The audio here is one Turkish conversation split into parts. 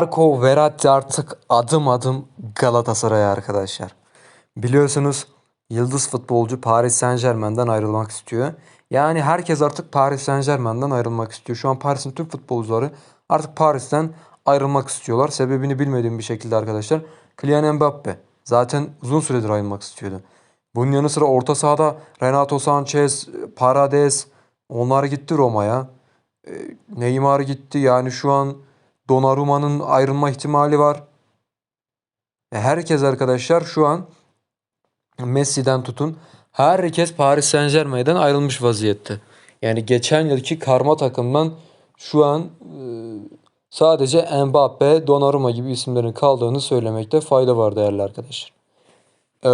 Marco Verratti artık adım adım Galatasaray'a arkadaşlar. Biliyorsunuz yıldız futbolcu Paris Saint Germain'den ayrılmak istiyor. Yani herkes artık Paris Saint Germain'den ayrılmak istiyor. Şu an Paris'in tüm futbolcuları artık Paris'ten ayrılmak istiyorlar. Sebebini bilmediğim bir şekilde arkadaşlar. Kylian Mbappe zaten uzun süredir ayrılmak istiyordu. Bunun yanı sıra orta sahada Renato Sanchez, Paredes onlar gitti Roma'ya. E, Neymar gitti. Yani şu an Donnarumma'nın ayrılma ihtimali var. E, Herkes arkadaşlar şu an Messi'den tutun. Herkes Paris Saint Germain'den ayrılmış vaziyette. Yani geçen yılki karma takımdan şu an e, sadece Mbappe, Donnarumma gibi isimlerin kaldığını söylemekte fayda var değerli arkadaşlar. Ee,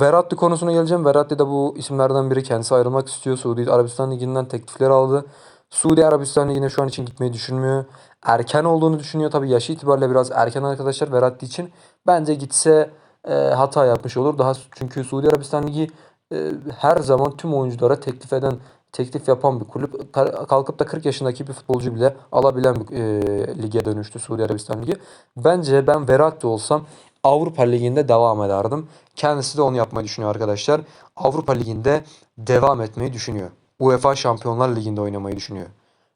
Verratti konusuna geleceğim. Verratti de bu isimlerden biri. Kendisi ayrılmak istiyor. Suudi Arabistan Ligi'nden teklifler aldı. Suudi Arabistan Ligi'ne şu an için gitmeyi düşünmüyor. Erken olduğunu düşünüyor. Tabii yaşı itibariyle biraz erken arkadaşlar Verratti için. Bence gitse e, hata yapmış olur. Daha çünkü Suudi Arabistan Ligi e, her zaman tüm oyunculara teklif eden teklif yapan bir kulüp. Kal- Kalkıp da 40 yaşındaki bir futbolcu bile alabilen bir e, lige dönüştü Suudi Arabistan Ligi. Bence ben Verratti olsam Avrupa Ligi'nde devam ederdim. Kendisi de onu yapmayı düşünüyor arkadaşlar. Avrupa Ligi'nde devam etmeyi düşünüyor. UEFA Şampiyonlar Ligi'nde oynamayı düşünüyor.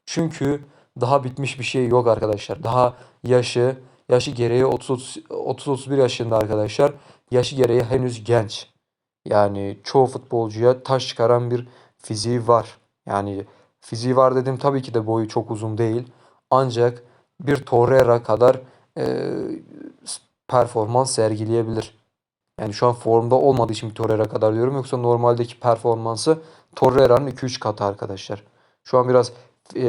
Çünkü daha bitmiş bir şey yok arkadaşlar. Daha yaşı yaşı gereği 30 30 31 yaşında arkadaşlar. Yaşı gereği henüz genç. Yani çoğu futbolcuya taş çıkaran bir fiziği var. Yani fiziği var dedim tabii ki de boyu çok uzun değil. Ancak bir Torreira kadar e, performans sergileyebilir. Yani şu an formda olmadığı için bir Torreira kadar diyorum. Yoksa normaldeki performansı Torreira'nın 2-3 katı arkadaşlar. Şu an biraz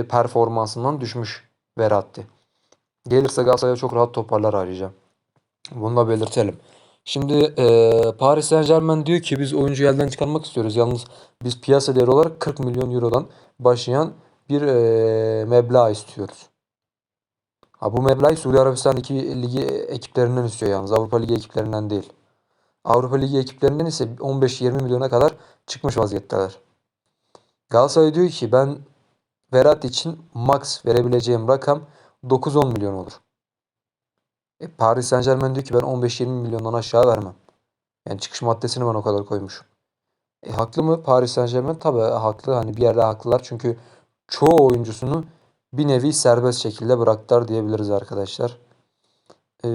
performansından düşmüş Verratti. Gelirse Galatasaray'a çok rahat toparlar ayrıca. Bunu da belirtelim. Şimdi e, Paris Saint Germain diyor ki biz oyuncuyu elden çıkarmak istiyoruz. Yalnız biz piyasa değeri olarak 40 milyon eurodan başlayan bir e, meblağ istiyoruz. Ha, bu meblağı Suudi Arabistan iki ligi ekiplerinden istiyor yalnız. Avrupa Ligi ekiplerinden değil. Avrupa Ligi ekiplerinden ise 15-20 milyona kadar çıkmış vaziyetteler. Galatasaray diyor ki ben Verratti için max verebileceğim rakam 9-10 milyon olur. E, Paris Saint Germain diyor ki ben 15-20 milyondan aşağı vermem. Yani çıkış maddesini ben o kadar koymuşum. E, haklı mı Paris Saint Germain? Tabii haklı. Hani bir yerde haklılar. Çünkü çoğu oyuncusunu bir nevi serbest şekilde bıraktılar diyebiliriz arkadaşlar. E,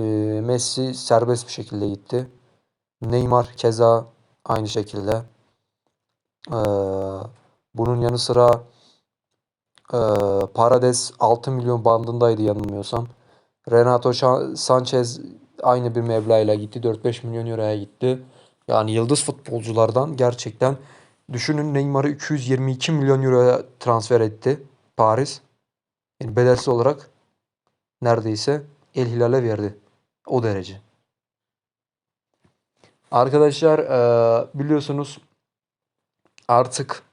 Messi serbest bir şekilde gitti. Neymar keza aynı şekilde. E, bunun yanı sıra e, Paredes 6 milyon bandındaydı yanılmıyorsam. Renato Sanchez aynı bir meblağıyla gitti. 4-5 milyon euroya gitti. Yani yıldız futbolculardan gerçekten düşünün Neymar'ı 222 milyon euroya transfer etti Paris. Yani bedelsiz olarak neredeyse El Hilal'e verdi. O derece. Arkadaşlar eee, biliyorsunuz artık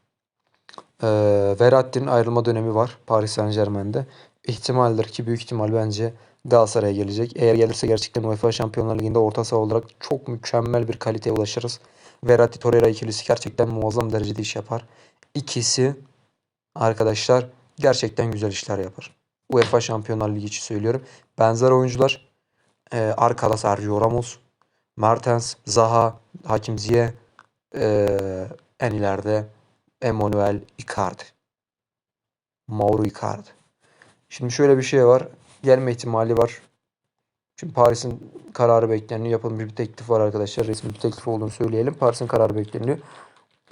eee Verratti'nin ayrılma dönemi var Paris Saint Germain'de. İhtimaldir ki büyük ihtimal bence Galatasaray'a gelecek. Eğer gelirse gerçekten UEFA Şampiyonlar Ligi'nde orta saha olarak çok mükemmel bir kaliteye ulaşırız. Verratti Torreira ikilisi gerçekten muazzam derecede iş yapar. İkisi arkadaşlar gerçekten güzel işler yapar. UEFA Şampiyonlar Ligi için söylüyorum. Benzer oyuncular e, arkada Sergio Ramos, Mertens, Zaha, Hakim Ziyech, e, en ileride Emmanuel Icardi. Mauro Icardi. Şimdi şöyle bir şey var. Gelme ihtimali var. Şimdi Paris'in kararı bekleniyor. Yapılmış bir teklif var arkadaşlar. Resmi bir teklif olduğunu söyleyelim. Paris'in kararı bekleniyor.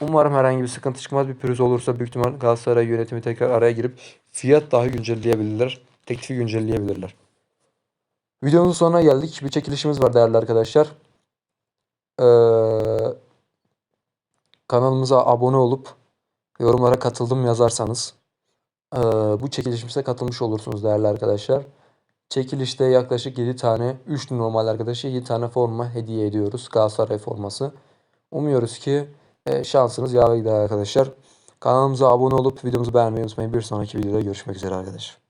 Umarım herhangi bir sıkıntı çıkmaz. Bir pürüz olursa büyük ihtimal Galatasaray yönetimi tekrar araya girip fiyat daha güncelleyebilirler. Teklifi güncelleyebilirler. Videonun sonuna geldik. Bir çekilişimiz var değerli arkadaşlar. Ee, kanalımıza abone olup yorumlara katıldım yazarsanız ee, bu çekilişimize katılmış olursunuz değerli arkadaşlar. Çekilişte yaklaşık 7 tane 3 normal arkadaşı 7 tane forma hediye ediyoruz. Galatasaray forması. Umuyoruz ki e, şansınız yaver gider arkadaşlar. Kanalımıza abone olup videomuzu beğenmeyi unutmayın. Bir sonraki videoda görüşmek üzere arkadaşlar.